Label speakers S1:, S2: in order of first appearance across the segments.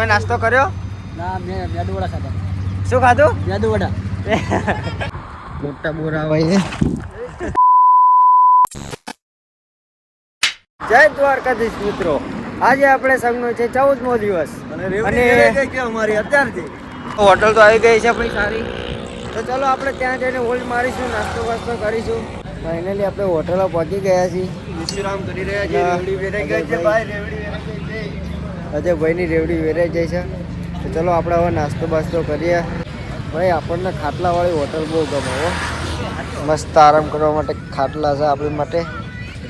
S1: તમે નાસ્તો કર્યો?
S2: ના મેં મેદુ વડા ખાધા.
S1: શું ખાધું?
S2: મેદુ વડા
S1: મોટા બોરા હોય જય દ્વારકાધીશ મિત્રો. આજે આપણે સંઘનો છે ચૌદમો દિવસ. અને
S2: અમારી અત્યારથી?
S1: હોટલ તો આવી ગઈ છે આપણી સારી. તો ચલો આપણે ત્યાં જઈને હોલ્ડ મારીશું નાસ્તો વાસ્તો કરીશું. ફાઇનલી આપણે હોટલો પહોંચી ગયા છીએ.
S2: વિશ્રામ કરી રહ્યા
S1: છીએ રેવડી વેરાઈ ગઈ છે ભાઈ, અજયભાઈની રેવડી વેરાઈ જાય છે. તો ચલો આપણે હવે નાસ્તો બાસ્તો કરીએ. ભાઈ, આપણને ખાટલાવાળી હોટલ બહુ ગમે હો. મસ્ત આરામ કરવા માટે ખાટલા છે આપણી માટે.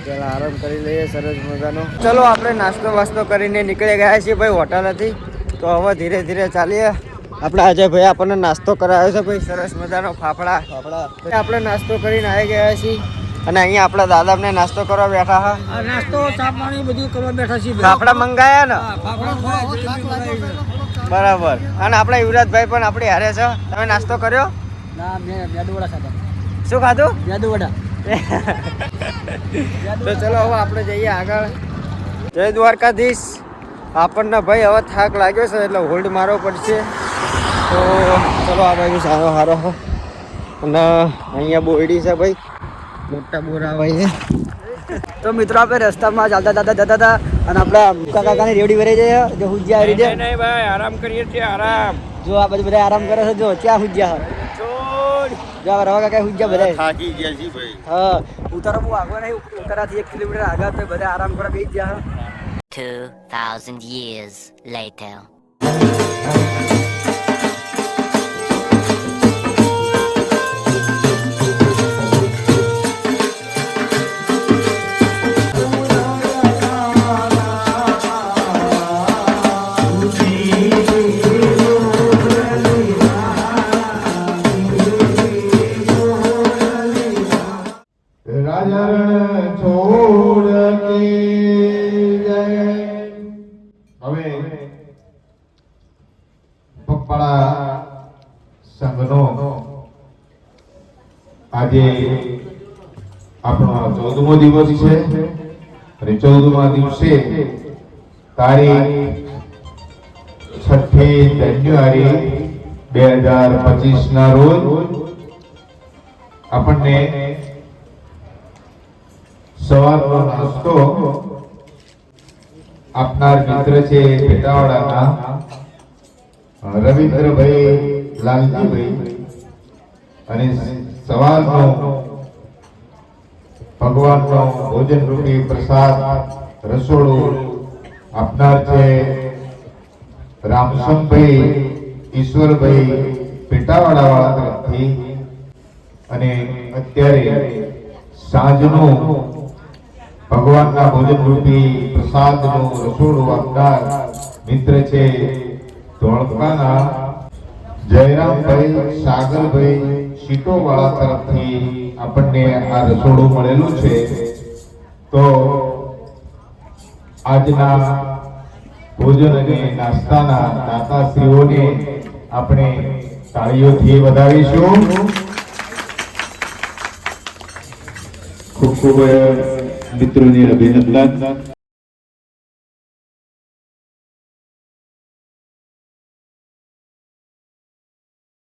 S1: પહેલાં આરામ કરી લઈએ, સરસ મજાનો. ચલો આપણે નાસ્તો વાસ્તો કરીને નીકળી ગયા છીએ ભાઈ હોટલ હતી તો હવે ધીરે ધીરે ચાલીએ. આપણે આજે ભાઈ આપણને નાસ્તો કરાવ્યો છે ભાઈ, સરસ મજાનો ફાફડા ફાફડા. આપણે નાસ્તો કરીને આવી ગયા છીએ. અને અહીંયા આપણા દાદા અમને નાસ્તો કરવા બેઠા હા.
S2: નાસ્તો ચા પાણી બધું કરવા બેઠા છીએ
S1: ફાફડા મંગાયા ને. બરાબર. અને આપણા યુવરાજભાઈ પણ આપણી હારે છે. તમે નાસ્તો કર્યો?
S2: ના મેં મેદુ ખાધા.
S1: શું ખાધું?
S2: યાદુવડા.
S1: તો ચલો હવે આપણે જઈએ આગળ. જય દ્વારકાધીશ. આપણને ભાઈ હવે થાક લાગ્યો છે એટલે હોલ્ડ મારવો પડશે. તો ચલો આ બાજુ સારો સારો અને અહીંયા બોયડી છે ભાઈ. મોટા બોરા ભાઈ તો મિત્રો આપણે રસ્તામાં ચાલતા ચાલતા જતા હતા અને આપણા મુકા કાકાની રેવડી ભરાઈ જાય જો હુજ્યા આવી રીતે.
S2: નહીં ભાઈ આરામ કરીએ છીએ આરામ.
S1: જો આ બધું બધા આરામ કરે છે જો ક્યાં હુજ્યા જો આ રવા કાકા હુજ્યા બધા
S3: થાકી ગયા છીએ ભાઈ.
S1: હા ઉતારો બહુ આગળ નહીં ઉતારાથી એક કિલોમીટર આગળ તો બધા આરામ કરવા બેસી ગયા.
S4: 2,000 years later.
S3: સંઘનો આજે આપણો ચૌદમો દિવસ છે અને ચૌદમા દિવસે તારીખ છઠ્ઠી જાન્યુઆરી બે હજાર પચીસ ના રોજ આપણને સવારનો નાસ્તો આપનાર મિત્ર છે પેટાવાડાના રવિન્દ્રભાઈ લાલજીભાઈ અને સવારનો ભગવાનનો ભોજન રૂપી પ્રસાદ રસોડું આપનાર છે રામસમભાઈ ઈશ્વરભાઈ પેટાવાડા તરફથી અને અત્યારે, સાંજનું ભગવાનના ભોજન રૂપી પ્રસાદનું રસોડું આપનાર મિત્ર છે ધોળકાના જયરામભાઈ સાગરભાઈ સીટોવાળા તરફથી આપણને આ રસોડું મળેલું છે. તો આજના ભોજન અને નાસ્તાના દાતાશ્રીઓને આપણે તાળીઓથી વધાવીશું ખૂબ ખૂબ मित्रवणी अभिनंदन